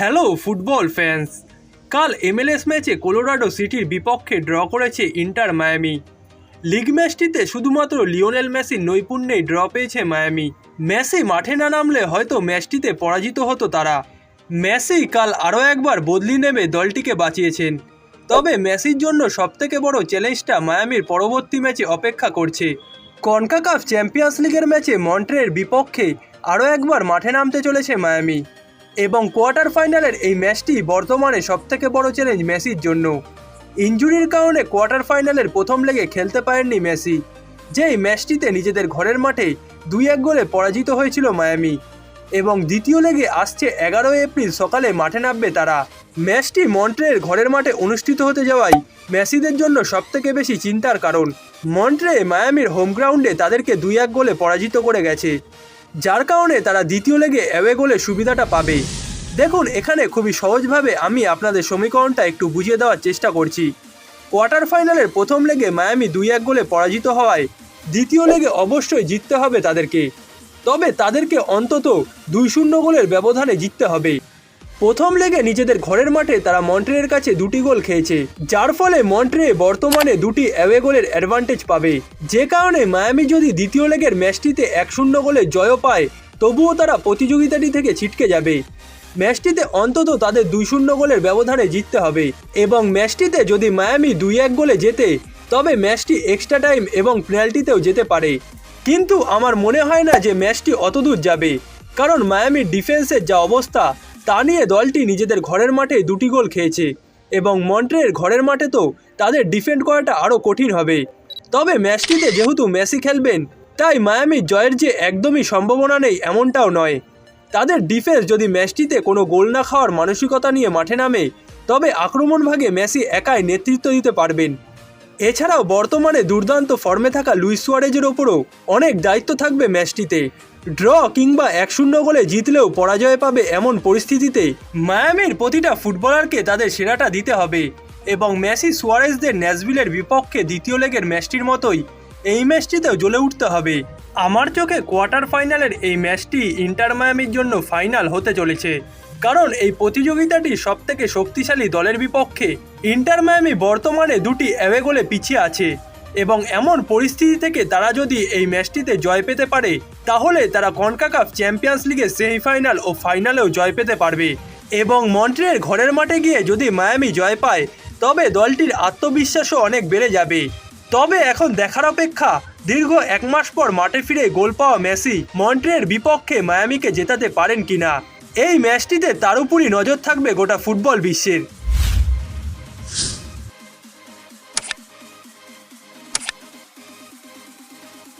Hello football fans. কাল MLS ম্যাচে Colorado সিটির বিপক্ষে ড্র করেছে ইন্টার মায়ামি। লিগ ম্যাচটিতে শুধুমাত্র লিওনেল মেসির নৈপুণ্যেই ড্র পেয়েছে মায়ামি। মেসি মাঠে না নামলে হয়তো ম্যাচটিতে পরাজিত হতো তারা। মেসি কাল আরও একবার বদলি নেমে দলটিকে বাঁচিয়েছেন। তবে মেসির জন্য সবথেকে বড় চ্যালেঞ্জটা মায়ামির পরবর্তী ম্যাচে অপেক্ষা করছে। কনকাকাফ চ্যাম্পিয়ন্স লিগের ম্যাচে মন্ট্রের বিপক্ষে আরও একবার মাঠে নামতে চলেছে মায়ামি। এবং কোয়ার্টার ফাইনালের এই ম্যাচটি বর্তমানে সবথেকে বড় চ্যালেঞ্জ মেসির জন্য। ইনজুরির কারণে কোয়ার্টার ফাইনালের প্রথম লেগে খেলতে পারেননি মেসি, যেই ম্যাচটিতে নিজেদের ঘরের মাঠে দুই এক গোলে পরাজিত হয়েছিল মায়ামি। এবং দ্বিতীয় লেগে আসছে এগারোই এপ্রিল সকালে মাঠে নামবে তারা। ম্যাচটি মন্ট্রের ঘরের মাঠে অনুষ্ঠিত হতে যাওয়ায় মেসিদের জন্য সবথেকে বেশি চিন্তার কারণ। মন্ট্রে মায়ামির হোম গ্রাউন্ডে তাদেরকে দুই এক গোলে পরাজিত করে গেছে। যার কারণে তারা দ্বিতীয় লেগে অ্যাওয়ে গোলে সুবিধাটা পাবে দেখুন, এখানে খুবই সহজভাবে আমি আপনাদের সমীকরণটা একটু বুঝিয়ে দেওয়ার চেষ্টা করছি। কোয়ার্টার ফাইনালের প্রথম লেগে মায়ামি দুই এক গোলে পরাজিত হওয়ায় দ্বিতীয় লেগে অবশ্যই জিততে হবে তাদেরকে। তবে তাদেরকে অন্তত দুই শূন্য গোলের ব্যবধানে জিততে হবে। প্রথম লেগে নিজেদের ঘরের মাঠে তারা মন্ট্রের কাছে দুটি গোল খেয়েছে, যার ফলে মন্ট্রে বর্তমানে দুটি অ্যাওয়ে গোলের অ্যাডভান্টেজ পাবে। যে কারণে মায়ামি যদি দ্বিতীয় লেগের ম্যাচটিতে এক শূন্য গোলে জয় পায়, তবুও তারা প্রতিযোগিতাটি থেকে ছিটকে যাবে। ম্যাচটিতে অন্তত তাদের দুই শূন্য গোলের ব্যবধানে জিততে হবে। এবং ম্যাচটিতে যদি মায়ামি দুই এক গোলে জেতে, তবে ম্যাচটি এক্সট্রা টাইম এবং পেনাল্টিতেও যেতে পারে। কিন্তু আমার মনে হয় না যে ম্যাচটি অতদূর যাবে, কারণ মায়ামির ডিফেন্সের যা অবস্থা তা নিয়ে দলটি নিজেদের ঘরের মাঠে দুটি গোল খেয়েছে এবং মন্ট্রের ঘরের মাঠে তো তাদের ডিফেন্ড করাটা আরও কঠিন হবে। তবে ম্যাচটিতে যেহেতু মেসি খেলবেন, তাই মায়ামি জয়ের যে একদমই সম্ভাবনা নেই এমনটাও নয়। তাদের ডিফেন্স যদি ম্যাচটিতে কোনো গোল না খাওয়ার মানসিকতা নিয়ে মাঠে নামে, তবে আক্রমণ ভাগে মেসি একাই নেতৃত্ব দিতে পারবেন। এছাড়াও বর্তমানে দুর্দান্ত ফর্মে থাকা লুইস সুয়ারেজের ওপরও অনেক দায়িত্ব থাকবে ম্যাচটিতে। ড্র কিংবা এক শূন্য গোলে জিতলেও পরাজয় পাবে এমন পরিস্থিতিতে মায়ামির প্রতিটা ফুটবলারকে তাদের সেরাটা দিতে হবে। এবং মেসি সুয়ারেজদের ন্যাসভিলের বিপক্ষে দ্বিতীয় লেগের ম্যাচটির মতোই এই ম্যাচটিতেও জ্বলে উঠতে হবে। আমার চোখে কোয়ার্টার ফাইনালের এই ম্যাচটি ইন্টার মায়ামির জন্য ফাইনাল হতে চলেছে। কারণ এই প্রতিযোগিতাটি সবথেকে শক্তিশালী দলের বিপক্ষে ইন্টার মায়ামি বর্তমানে দুটি অ্যাওয়ে গোলে পিছিয়ে আছে। এবং এমন পরিস্থিতি থেকে তারা যদি এই ম্যাচটিতে জয় পেতে পারে, তাহলে তারা কনকাকাফ চ্যাম্পিয়ন্স লিগের সেমিফাইনাল ও ফাইনালেও জয় পেতে পারবে। এবং মন্ট্রিয়ের ঘরের মাঠে গিয়ে যদি মায়ামি জয় পায়, তবে দলটির আত্মবিশ্বাসও অনেক বেড়ে যাবে। তবে এখন দেখার অপেক্ষা, দীর্ঘ এক মাস পর মাঠে ফিরে গোল পাওয়া মেসি মন্ট্রিয়ের বিপক্ষে মায়ামিকে জেতাতে পারেন কিনা? এই ম্যাচটিতে তার উপরই নজর থাকবে গোটা ফুটবল বিশ্বের।